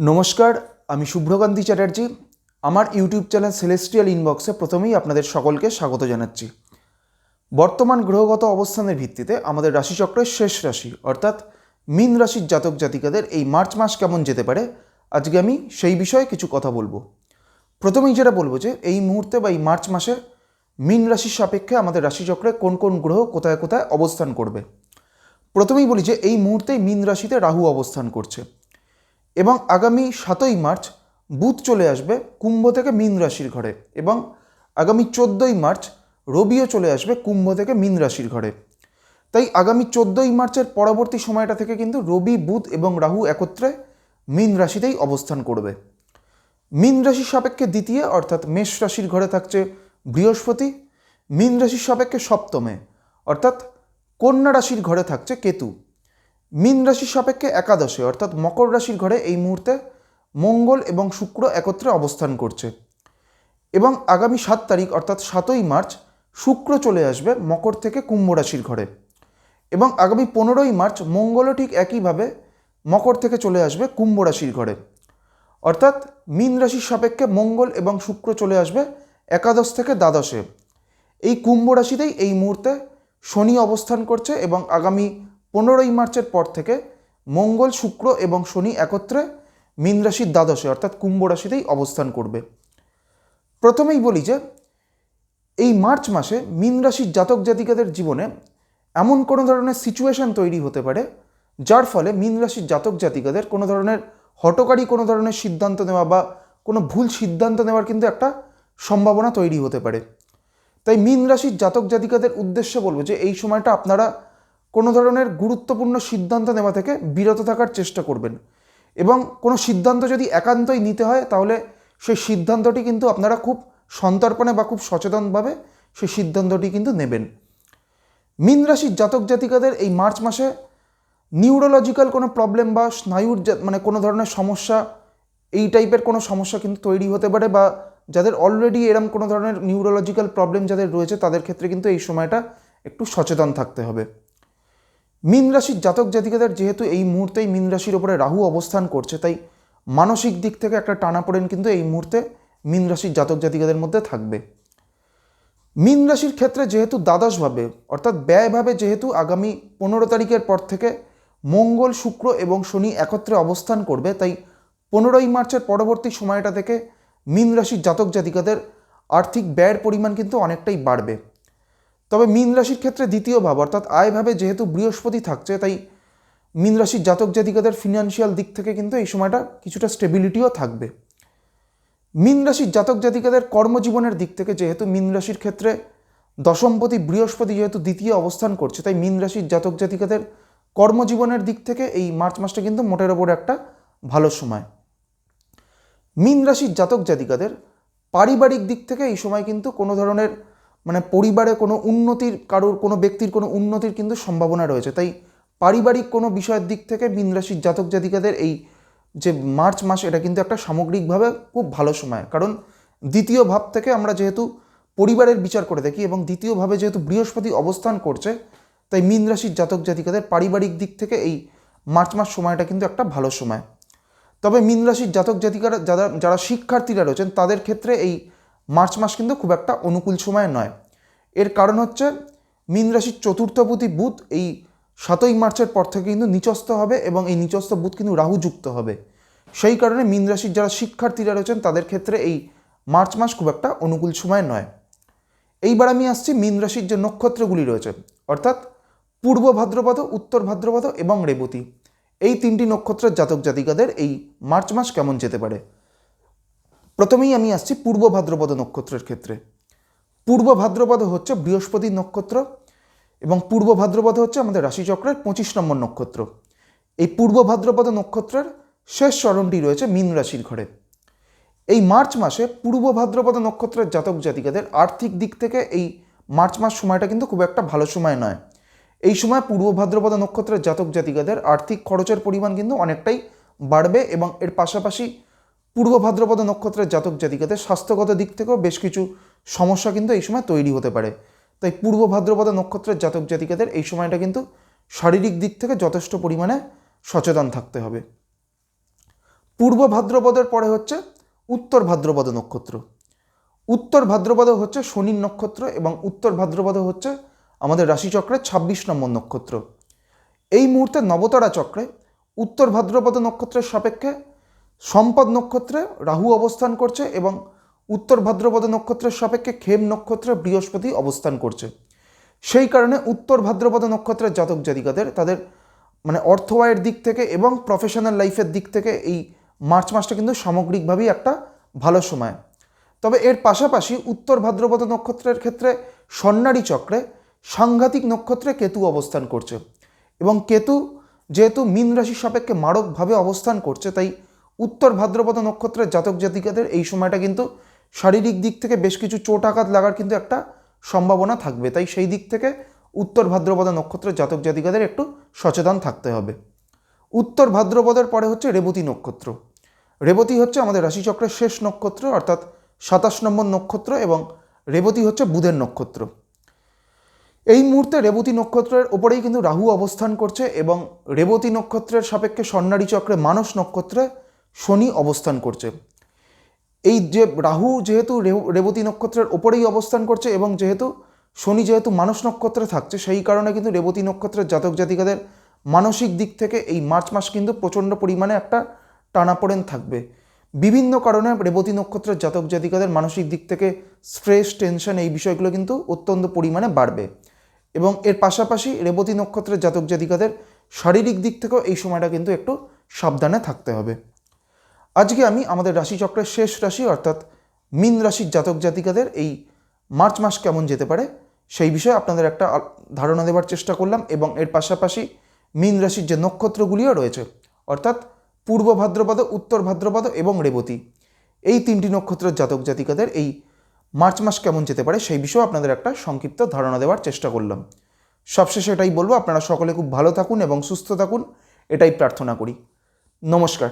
নমস্কার, আমি শুভ্রকান্তি চ্যাটার্জি। আমার ইউটিউব চ্যানেল সেলেস্টিয়াল ইনবক্সে প্রথমেই আপনাদের সকলকে স্বাগত জানাচ্ছি। বর্তমান গ্রহগত অবস্থানের ভিত্তিতে আমাদের রাশিচক্রের শেষ রাশি, অর্থাৎ মীন রাশির জাতক জাতিকাদের এই মার্চ মাস কেমন যেতে পারে, আজকে আমি সেই বিষয়ে কিছু কথা বলব। প্রথমেই যেটা বলব যে, এই মুহূর্তে বা এই মার্চ মাসে মীন রাশির সাপেক্ষে আমাদের রাশিচক্রে কোন কোন গ্রহ কোথায় কোথায় অবস্থান করবে। প্রথমেই বলি যে, এই মুহূর্তেই মীন রাশিতে রাহু অবস্থান করছে। এবং আগামী সাতই মার্চ বুধ চলে আসবে কুম্ভ থেকে মীন রাশির ঘরে এবং আগামী চোদ্দোই মার্চ রবিও চলে আসবে কুম্ভ থেকে মীন রাশির ঘরে। তাই আগামী চোদ্দোই মার্চের পরবর্তী সময়টা থেকে কিন্তু রবি, বুধ এবং রাহু একত্রে মীন রাশিতেই অবস্থান করবে। মীন রাশির সাপেক্ষে দ্বিতীয় অর্থাৎ মেষ রাশির ঘরে থাকছে বৃহস্পতি। মীন রাশির সাপেক্ষে সপ্তমে অর্থাৎ কন্যা রাশির ঘরে থাকছে কেতু। মীন রাশির সাপেক্ষে একাদশে, অর্থাৎ মকর রাশির ঘরে এই মুহূর্তে মঙ্গল এবং শুক্র একত্রে অবস্থান করছে। এবং আগামী সাত তারিখ, অর্থাৎ সাতই মার্চ, শুক্র চলে আসবে মকর থেকে কুম্ভ রাশির ঘরে। এবং আগামী পনেরোই মার্চ, মঙ্গলও ঠিক একইভাবে মকর থেকে চলে আসবে কুম্ভ রাশির ঘরে। অর্থাৎ মীন রাশির সাপেক্ষে মঙ্গল এবং শুক্র চলে আসবে একাদশ থেকে দ্বাদশে। এই কুম্ভ রাশিতেই এই মুহূর্তে শনি অবস্থান করছে এবং আগামী পনেরোই মার্চের পর থেকে মঙ্গল, শুক্র এবং শনি একত্রে মীন রাশির দ্বাদশে, অর্থাৎ কুম্ভ রাশিতেই অবস্থান করবে। প্রথমেই বলি যে, এই মার্চ মাসে মীন রাশির জাতক জাতিকাদের জীবনে এমন কোনো ধরনের সিচুয়েশন তৈরি হতে পারে, যার ফলে মীন রাশির জাতক জাতিকাদের কোনো ধরনের হটকারী, কোনো ধরনের সিদ্ধান্ত নেওয়া বা কোনো ভুল সিদ্ধান্ত নেওয়ার কিন্তু একটা সম্ভাবনা তৈরি হতে পারে। তাই মীন রাশির জাতক জাতিকাদের উদ্দেশ্যে বলব যে, এই সময়টা আপনারা কোনো ধরনের গুরুত্বপূর্ণ সিদ্ধান্ত নেওয়া থেকে বিরত থাকার চেষ্টা করবেন। এবং কোনো সিদ্ধান্ত যদি একান্তই নিতে হয়, তাহলে সেই সিদ্ধান্তটি কিন্তু আপনারা খুব সন্তর্পণে বা খুব সচেতনভাবে সেই সিদ্ধান্তটি কিন্তু নেবেন। মীন রাশির জাতক জাতিকাদের এই মার্চ মাসে নিউরোলজিক্যাল কোনো প্রবলেম বা স্নায়ুর মানে কোনো ধরনের সমস্যা, এই টাইপের কোনো সমস্যা কিন্তু তৈরি হতে পারে বা যাদের অলরেডি এরম কোনো ধরনের নিউরোলজিক্যাল প্রবলেম যাদের রয়েছে, তাদের ক্ষেত্রে কিন্তু এই সময়টা একটু সচেতন থাকতে হবে। মীন রাশির জাতক জাতিকাদের যেহেতু এই মুহূর্তেই মীন রাশির ওপরে রাহু অবস্থান করছে, তাই মানসিক দিক থেকে একটা টানাপোড়েন কিন্তু এই মুহূর্তে মীন রাশির জাতক জাতিকাদের মধ্যে থাকবে। মীন রাশির ক্ষেত্রে যেহেতু দ্বাদশভাবে অর্থাৎ ব্যয়ভাবে যেহেতু আগামী পনেরো তারিখের পর থেকে মঙ্গল, শুক্র এবং শনি একত্রে অবস্থান করবে, তাই পনেরোই মার্চের পরবর্তী সময়টা থেকে মীন রাশির জাতক জাতিকাদের আর্থিক ব্যয়ের পরিমাণ কিন্তু অনেকটাই বাড়বে। তবে মীন রাশির ক্ষেত্রে দ্বিতীয় ভাব, অর্থাৎ আয়ভাবে যেহেতু বৃহস্পতি থাকছে, তাই মীন রাশির জাতক জাতিকাদের ফিনান্সিয়াল দিক থেকে কিন্তু এই সময়টা কিছুটা স্টেবিলিটিও থাকবে। মীন রাশির জাতক জাতিকাদের কর্মজীবনের দিক থেকে যেহেতু মীন রাশির ক্ষেত্রে দশমপতি বৃহস্পতি যেহেতু দ্বিতীয় অবস্থান করছে, তাই মীন রাশির জাতক জাতিকাদের কর্মজীবনের দিক থেকে এই মার্চ মাসটা কিন্তু মোটের ওপর একটা ভালো সময়। মীন রাশির জাতক জাতিকাদের পারিবারিক দিক থেকে এই সময় কিন্তু কোনো ধরনের মানে পরিবারে কোনো উন্নতির, কারোর কোনো ব্যক্তির কোনো উন্নতির কিন্তু সম্ভাবনা রয়েছে। তাই পারিবারিক কোনো বিষয়ের দিক থেকে মীন রাশির জাতক জাতিকাদের এই যে মার্চ মাস, এটা কিন্তু একটা সামগ্রিকভাবে খুব ভালো সময়। কারণ দ্বিতীয় ভাব থেকে আমরা যেহেতু পরিবারের বিচার করে দেখি এবং দ্বিতীয়ভাবে যেহেতু বৃহস্পতি অবস্থান করছে, তাই মীন রাশির জাতক জাতিকাদের পারিবারিক দিক থেকে এই মার্চ মাস সময়টা কিন্তু একটা ভালো সময়। তবে মীন রাশির জাতক জাতিকারা, যারা যারা শিক্ষার্থীরা রয়েছেন, তাদের ক্ষেত্রে এই মার্চ মাস কিন্তু খুব একটা অনুকূল সময় নয়। এর কারণ হচ্ছে মীন রাশির চতুর্থপতি বুধ এই সাতই মার্চের পর থেকে কিন্তু নিচস্থ হবে এবং এই নিচস্থ বুধ কিন্তু রাহু যুক্ত হবে। সেই কারণে মীন রাশির যারা শিক্ষার্থীরা রয়েছেন, তাদের ক্ষেত্রে এই মার্চ মাস খুব একটা অনুকূল সময় নয়। এইবার আমি আসছি মীন রাশির যে নক্ষত্রগুলি রয়েছে, অর্থাৎ পূর্ব ভাদ্রপদ, উত্তর ভাদ্রপদ এবং রেবতী। এই তিনটি নক্ষত্রের জাতক জাতিকাদের এই মার্চ মাস কেমন যেতে পারে? প্রথমেই আমি আসছি পূর্ব ভাদ্রপদ নক্ষত্রের ক্ষেত্রে। পূর্ব ভাদ্রপদ হচ্ছে বৃহস্পতি নক্ষত্র এবং পূর্ব ভাদ্রপদ হচ্ছে আমাদের রাশিচক্রের পঁচিশ নম্বর নক্ষত্র। এই পূর্ব ভাদ্রপদ নক্ষত্রের শেষ চরণটি রয়েছে মীন রাশির ঘরে। এই মার্চ মাসে পূর্ব ভাদ্রপদ নক্ষত্রের জাতক জাতিকাদের আর্থিক দিক থেকে এই মার্চ মাস সময়টা কিন্তু খুব একটা ভালো সময় নয়। এই সময় পূর্ব ভাদ্রপদ নক্ষত্রের জাতক জাতিকাদের আর্থিক খরচের পরিমাণ কিন্তু অনেকটাই বাড়বে এবং এর পাশাপাশি পূর্ব ভাদ্রপদ নক্ষত্রের জাতক জাতিকাদের স্বাস্থ্যগত দিক থেকেও বেশ কিছু সমস্যা কিন্তু এই সময় তৈরি হতে পারে। তাই পূর্ব ভাদ্রপদ নক্ষত্রের জাতক জাতিকাদের এই সময়টা কিন্তু শারীরিক দিক থেকে যথেষ্ট পরিমাণে সচেতন থাকতে হবে। পূর্ব ভাদ্রপদের পরে হচ্ছে উত্তর ভাদ্রপদ নক্ষত্র। উত্তর ভাদ্রপদ হচ্ছে শনির নক্ষত্র এবং উত্তর ভাদ্রপদ হচ্ছে আমাদের রাশিচক্রের ছাব্বিশ নম্বর নক্ষত্র। এই মুহূর্তে নবতারা চক্রে উত্তর ভাদ্রপদ নক্ষত্রের সাপেক্ষে সম্পদ নক্ষত্রে রাহু অবস্থান করছে এবং উত্তর ভাদ্রপদ নক্ষত্রের সাপেক্ষে খেম নক্ষত্রে বৃহস্পতি অবস্থান করছে। সেই কারণে উত্তর ভাদ্রপদ নক্ষত্রের জাতক জাতিকাদের তাদের মানে অর্থ আয়ের দিক থেকে এবং প্রফেশনাল লাইফের দিক থেকে এই মার্চ মাসটা কিন্তু সামগ্রিকভাবেই একটা ভালো সময়। তবে এর পাশাপাশি উত্তর ভাদ্রপদ নক্ষত্রের ক্ষেত্রে স্বর্ণারী চক্রে সাংঘাতিক নক্ষত্রে কেতু অবস্থান করছে এবং কেতু যেহেতু মীন রাশির সাপেক্ষে মারকভাবে অবস্থান করছে, তাই উত্তর ভাদ্রপদ নক্ষত্রের জাতক জাতিকাদের এই সময়টা কিন্তু শারীরিক দিক থেকে বেশ কিছু চোট আঘাত লাগার কিন্তু একটা সম্ভাবনা থাকবে। তাই সেই দিক থেকে উত্তর ভাদ্রপদ নক্ষত্রের জাতক জাতিকাদের একটু সচেতন থাকতে হবে। উত্তর ভাদ্রপদের পরে হচ্ছে রেবতী নক্ষত্র। রেবতী হচ্ছে আমাদের রাশিচক্রের শেষ নক্ষত্র, অর্থাৎ সাতাশ নম্বর নক্ষত্র এবং রেবতী হচ্ছে বুধের নক্ষত্র। এই মুহূর্তে রেবতী নক্ষত্রের ওপরেই কিন্তু রাহু অবস্থান করছে এবং রেবতী নক্ষত্রের সাপেক্ষে স্বর্ণারী চক্রে মানস নক্ষত্রে শনি অবস্থান করছে। এই যে রাহু যেহেতু রেবতী নক্ষত্রের ওপরেই অবস্থান করছে এবং যেহেতু শনি যেহেতু মানস নক্ষত্রে থাকছে, সেই কারণে কিন্তু রেবতী নক্ষত্রের জাতক জাতিকাদের মানসিক দিক থেকে এই মার্চ মাস কিন্তু প্রচণ্ড পরিমাণে একটা টানাপোড়েন থাকবে। বিভিন্ন কারণে রেবতী নক্ষত্রের জাতক জাতিকাদের মানসিক দিক থেকে স্ট্রেস টেনশন এই বিষয়গুলো কিন্তু অত্যন্ত পরিমাণে বাড়বে। এবং এর পাশাপাশি রেবতী নক্ষত্রের জাতক জাতিকাদের শারীরিক দিক থেকেও এই সময়টা কিন্তু একটু সাবধানে থাকতে হবে। আজকে আমি আমাদের রাশিচক্রের শেষ রাশি, অর্থাৎ মিন রাশির জাতক জাতিকাদের এই মার্চ মাস কেমন যেতে পারে, সেই বিষয়ে আপনাদের একটা ধারণা দেওয়ার চেষ্টা করলাম এবং এর পাশাপাশি মিন রাশির যে নক্ষত্রগুলিও রয়েছে, অর্থাৎ পূর্ব ভাদ্রপদ, উত্তর ভাদ্রপদ এবং রেবতী, এই তিনটি নক্ষত্রের জাতক জাতিকাদের এই মার্চ মাস কেমন যেতে পারে, সেই বিষয়ে আপনাদের একটা সংক্ষিপ্ত ধারণা দেওয়ার চেষ্টা করলাম। সবশেষে এটাই বলব, আপনারা সকলে খুব ভালো থাকুন এবং সুস্থ থাকুন, এটাই প্রার্থনা করি। নমস্কার।